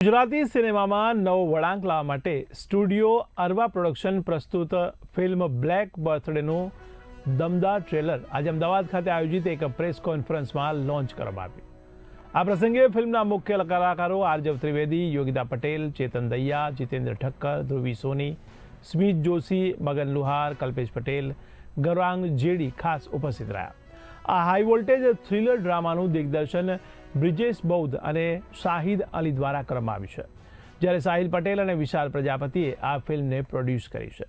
ગુજરાતી સિનેમામાં નવો વળાંક લાવવા માટે સ્ટુડિયો અરવા પ્રોડક્શન પ્રસ્તુત ફિલ્મ બ્લેક બર્થડેનું દમદાર ટ્રેલર આજે અમદાવાદ ખાતે આયોજિત એક પ્રેસ કોન્ફરન્સમાં લોન્ચ કરવામાં આવ્યું આ પ્રસંગે ફિલ્મના મુખ્ય કલાકારો આરજવ ત્રિવેદી, યોગિતા પટેલ, ચેતન દૈયા, જીતેન્દ્ર ઠક્કર, ધ્રુવી સોની, સ્મિત જોશી, મગન લુહાર, કલ્પેશ પટેલ ગૌરાંગ જેડી ખાસ ઉપસ્થિત રહ્યા. આ હાઈ વોલ્ટેજ થ્રિલર ડ્રામાનું દિગ્દર્શન બ્રિજેશ બૌદ્ધ અને શાહિદ અલી દ્વારા કરવામાં આવ્યું છે, જ્યારે સાહિલ પટેલ અને વિશાલ પ્રજાપતિએ આ ફિલ્મને પ્રોડ્યુસ કરી છે.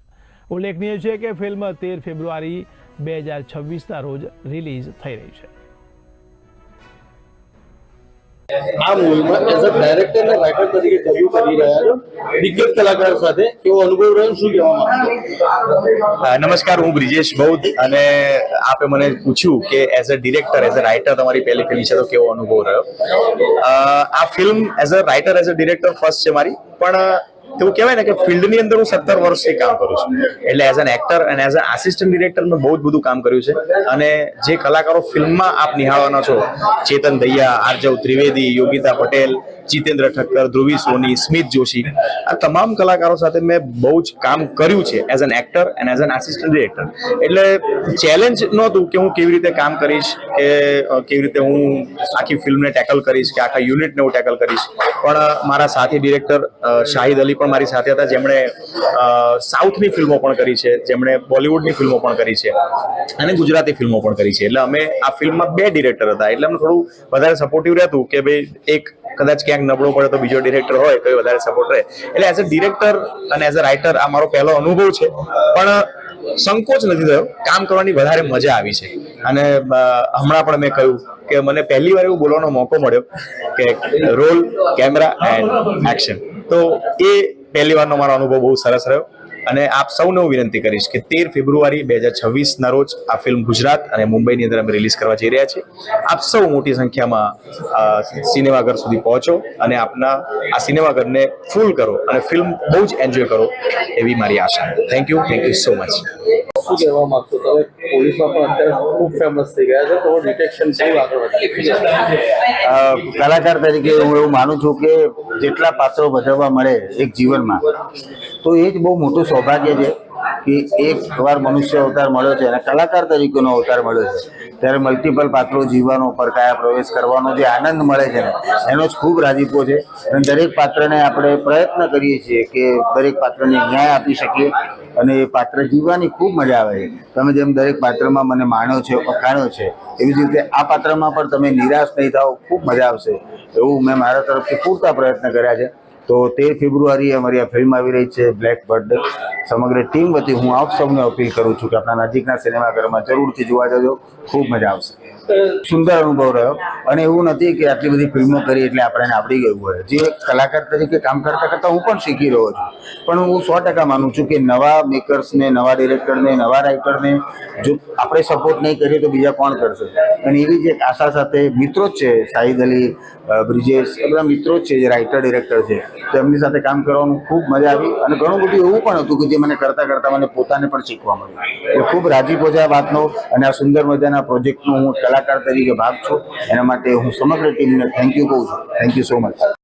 ઉલ્લેખનીય છે કે ફિલ્મ તેર ફેબ્રુઆરી બે હજાર છવ્વીસના રોજ રિલીઝ થઈ રહી છે. આ મૂવીમાં એઝ અ ડાયરેક્ટર અને રાઇટર તરીકે ડેબ્યુ કરી રહ્યા છો દિગ્ગજ કલાકાર સાથે. કેવો અનુભવ રહ્યો શું કહેવા નમસ્કાર, હું બ્રિજેશ બૌદ્ધ અને આપે મને પૂછ્યું કે as a director as a writer તમારી પહેલી ફિલ્મ છે તો કેવો અનુભવ રહ્યો? આ film as a writer as a director first છે મારી. પણ એવું કહેવાય ને કે ફિલ્ડની અંદર હું સત્તર વર્ષથી કામ કરું છું. એટલે એઝ એન એક્ટર અને એઝ એન આસિસ્ટન્ટ ડિરેક્ટર મેં બહુ જ બધું કામ કર્યું છે. અને જે કલાકારો ફિલ્મમાં આપ નિહાળવાના છો, ચેતન દૈયા, આરજવ ત્રિવેદી, યોગિતા પટેલ જીતેન્દ્ર ઠક્કર, ધ્રુવી સોની, સ્મિત જોશી, આ તમામ કલાકારો સાથે મેં બહુ જ કામ કર્યું છે as an actor and as an assistant director એટલે ચેલેન્જ નહોતું કે હું કેવી રીતે કામ કરીશ, કે કેવી રીતે હું આખી ફિલ્મને ટેકલ કરીશ, કે આખા યુનિટને હું ટેકલ કરીશ. પણ મારા સાથી ડિરેક્ટર શાહિદ અલી પણ મારી સાથે હતા, જેમણે સાઉથની ફિલ્મો પણ કરી છે, જેમણે બોલિવૂડની ફિલ્મો પણ કરી છે અને ગુજરાતી ફિલ્મો પણ કરી છે. એટલે અમે આ ફિલ્મમાં બે ડિરેક્ટર હતા. એટલે અમને થોડું વધારે સપોર્ટિવ રહેતું કે ભાઈ એક કદાચ ક્યાંક નબળો પડે તો બીજો ડિરેક્ટર હોય તો એ વધારે સપોર્ટ રહે એટલે એઝ અ ડિરેક્ટર અને એઝ અ રાઇટર આ મારો પહેલો અનુભવ છે. પણ સંકોચ નથી થયો. કામ કરવાની વધારે મજા આવી છે. અને હમણાં પણ મેં કહ્યું કે મને પહેલી વાર એવું બોલવાનો મોકો મળ્યો કે રોલ કેમેરા એન્ડ એક્શન તો એ પહેલી વારનો મારો અનુભવ બહુ સરસ રહ્યો. અને આપ સૌને હું વિનંતી કરીશ કે તેર ફેબ્રુઆરી બે હજાર છવ્વીસના રોજ આ ફિલ્મ ગુજરાત અને મુંબઈની અંદર અમે રિલીઝ કરવા જઈ રહ્યા છીએ. આપ સૌ મોટી સંખ્યામાં સિનેમાઘર સુધી પહોંચો અને આપના આ સિનેમાઘરને ફૂલ કરો અને ફિલ્મ બહુ જ એન્જોય કરો એવી મારી આશા thank you thank you so much શું કહેવા માંગશો તમે? પોલીસમાં પણ અત્યારે ખૂબ ફેમસ થઈ ગયા છે. તો ડિટેક્શન કેવું આગળ કલાકાર તરીકે હું એવું માનું છું કે જેટલા પાત્રો ભજવવા મળે એક જીવનમાં, તો એ જ બહુ મોટું સૌભાગ્ય છે કે એક વાર મનુષ્ય અવતાર મળ્યો છે અને કલાકાર તરીકેનો અવતાર મળ્યો છે. ત્યારે મલ્ટિપલ પાત્રો જીવવાનો પર કયા પ્રવેશ કરવાનો જે આનંદ મળે છે ને, એનો જ ખૂબ રાજીપો છે. અને દરેક પાત્રને આપણે પ્રયત્ન કરીએ છીએ કે દરેક પાત્રને ન્યાય આપી શકીએ. અને એ પાત્ર જીવવાની ખૂબ મજા આવે છે. તમે જેમ દરેક પાત્રમાં મને માણ્યો છે વખાણ્યો છે, એવી જ રીતે આ પાત્રમાં પણ તમે નિરાશ નહીં થાઓ, ખૂબ મજા આવશે. એવું મેં મારા તરફથી પૂરતા પ્રયત્ન કર્યા છે. તો તેર ફેબ્રુઆરીએ અમારી આ ફિલ્મ આવી રહી છે બ્લેક બર્ડ સમગ્ર ટીમ વતી હું આપ સૌને અપીલ કરું છું કે આપણા નજીકના સિનેમાઘરમાં જરૂરથી જોવા જજો. ખૂબ મજા આવશે. સુંદર અનુભવ રહ્યો. અને એવું નથી કે આટલી બધી ફિલ્મો કરી એટલે આપણે આવડી ગયું હોય. જે કલાકાર તરીકે કામ કરતા કરતા હું પણ શીખી રહ્યો છું. પણ હું સો ટકા માનું છું કે નવા મેકર્સને નવા ડિરેક્ટરને નવા રાઇટરને જો આપણે સપોર્ટ નહીં કરીએ તો બીજા કોણ કરશે? અને એવી જ આશા સાથે મિત્રો જ છે શાહિદ અલી બ્રિજેશ, એ બધા મિત્રો જ છે, જે રાઇટર ડિરેક્ટર છે. તો એમની સાથે કામ કરવાનું ખૂબ મજા આવી. અને ઘણું બધું એવું પણ હતું કે જે મને કરતા કરતા મને પોતાને પણ શીખવા મળ્યું. એટલે ખૂબ રાજીપો છે વાતનો અને આ સુંદર મજાના પ્રોજેક્ટનું હું કલાકાર તરીકે ભાગ છું. એના માટે હું સમગ્ર ટીમને થેન્ક યુ કહું છું. Thank you so much